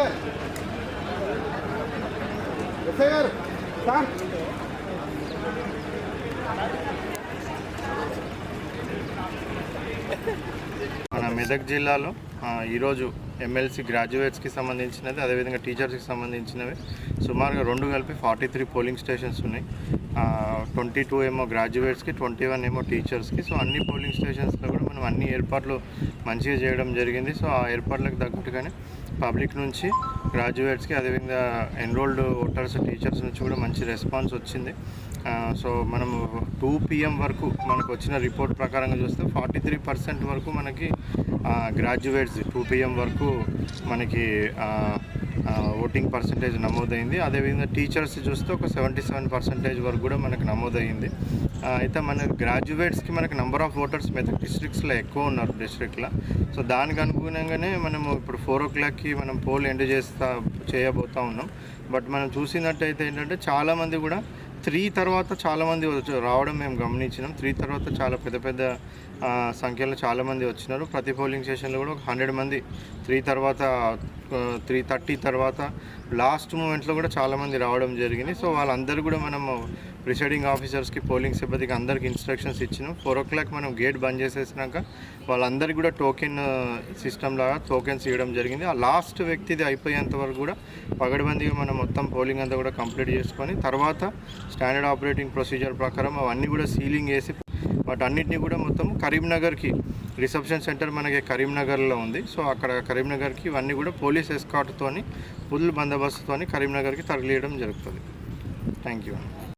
గారు ఎస్ఐ గారు సార్. మన మెదక్ జిల్లాలో ఈరోజు ఎమ్మెల్సీ గ్రాడ్యుయేట్స్కి సంబంధించినది అదేవిధంగా టీచర్స్కి సంబంధించినవి. సుమారుగా రెండు కలిపి ఫార్టీ త్రీ పోలింగ్ స్టేషన్స్ ఉన్నాయి. ట్వంటీ టూ ఏమో గ్రాడ్యుయేట్స్కి ట్వంటీ వన్ ఏమో టీచర్స్కి సో అన్ని పోలింగ్ స్టేషన్స్లో కూడా మనం అన్ని ఏర్పాట్లు మంచిగా చేయడం జరిగింది. సో ఆ ఏర్పాట్లకు తగ్గట్టుగానే పబ్లిక్ నుంచి గ్రాడ్యుయేట్స్కి అదేవిధంగా ఎన్రోల్డ్ ఓటర్స్ టీచర్స్ నుంచి కూడా మంచి రెస్పాన్స్ వచ్చింది. సో మనము టూ పిఎం వరకు మనకు వచ్చిన రిపోర్ట్ ప్రకారంగా చూస్తే ఫార్టీ త్రీ పర్సెంట్ వరకు మనకి గ్రాడ్యుయేట్స్ టూ పిఎం వరకు మనకి ఓటింగ్ పర్సంటేజ్ నమోదైంది. అదేవిధంగా టీచర్స్ చూస్తే ఒక సెవెంటీ సెవెన్ పర్సెంటేజ్ వరకు కూడా మనకు నమోదైంది. అయితే మన గ్రాడ్యుయేట్స్కి మనకి నెంబర్ ఆఫ్ ఓటర్స్ మెదక్ డిస్ట్రిక్ట్స్లో ఎక్కువ ఉన్నారు డిస్ట్రిక్ట్లో సో దానికి అనుగుణంగానే మనము ఇప్పుడు ఫోర్ ఓ క్లాక్కి మనం పోల్ ఎండ్ చేస్తా చేయబోతా ఉన్నాం. బట్ మనం చూసినట్టయితే ఏంటంటే చాలామంది కూడా త్రీ తర్వాత చాలామంది రావడం మేము గమనించినాం. త్రీ తర్వాత చాలా పెద్ద పెద్ద సంఖ్యలో చాలామంది వచ్చినారు. ప్రతి పోలింగ్ స్టేషన్లో కూడా ఒక హండ్రెడ్ మంది త్రీ తర్వాత త్రీ థర్టీ తర్వాత లాస్ట్ మూమెంట్లో కూడా చాలామంది రావడం జరిగింది. సో వాళ్ళందరూ కూడా మనము ప్రిసైడింగ్ ఆఫీసర్స్కి పోలింగ్ సిబ్బందికి అందరికి ఇన్స్ట్రక్షన్స్ ఇచ్చినాం. ఫోర్ ఓ క్లాక్ మనం గేట్ బంద్ చేసేసినాక వాళ్ళందరికీ కూడా టోకెన్ సిస్టమ్ లాగా టోకెన్స్ ఇవ్వడం జరిగింది. ఆ లాస్ట్ వ్యక్తిది అయిపోయేంత వరకు కూడా పగడబందీగా మనం మొత్తం పోలింగ్ అంతా కూడా కంప్లీట్ చేసుకొని తర్వాత స్టాండర్డ్ ఆపరేటింగ్ ప్రొసీజర్ ప్రకారం అవన్నీ కూడా సీలింగ్ వేసి వాటన్నిటిని కూడా మొత్తం కరీంనగర్కి రిసెప్షన్ సెంటర్ మనకి కరీంనగర్లో ఉంది. సో అక్కడ కరీంనగర్కి ఇవన్నీ కూడా పోలీస్ ఎస్కాట్తోని ఫుల్ బందోబస్తుతోని కరీంనగర్కి తరలియడం జరుగుతుంది. Thank you